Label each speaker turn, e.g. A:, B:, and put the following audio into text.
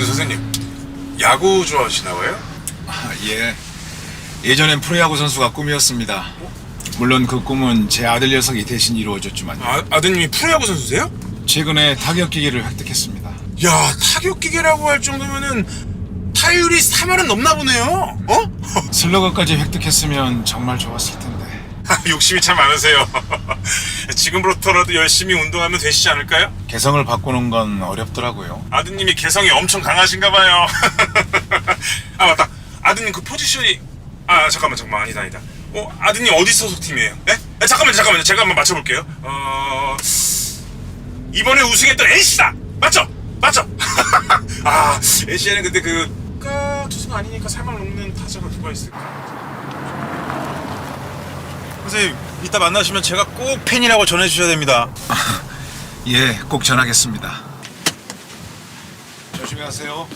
A: 근데 선생님 야구 좋아하시나 봐요?
B: 아, 예. 예전엔 프로야구 선수가 꿈이었습니다. 물론 그 꿈은 제 아들 녀석이 대신 이루어졌지만
A: 아, 아드님이 프로야구 선수세요?
B: 최근에 타격 기계를 획득했습니다.
A: 야 타격 기계라고 할 정도면은 타율이 3할은 넘나 보네요. 어?
B: 슬러거까지 획득했으면 정말 좋았을 텐데.
A: 욕심이 참 많으세요. 지금부터라도 열심히 운동하면 되시지 않을까요?
B: 개성을 바꾸는 건 어렵더라고요.
A: 아드님이 개성이 엄청 강하신가 봐요. 아 맞다. 아드님 그 포지션이 아 잠깐만 잠깐만 아니다 아니다. 어 아드님 어디 소속 팀이에요? 예? 아, 잠깐만요 잠깐만요 제가 한번 맞춰볼게요. 어 이번에 우승했던 NC다. 맞죠? 맞죠? 아 NC에는 근데 그 국가 투수가 아니니까 살만 넘는 타자가 누가 있을까?
C: 선생님 이따 만나시면 제가 꼭 팬이라고 전해주셔야 됩니다
B: 예, 꼭 전하겠습니다. 조심히 가세요.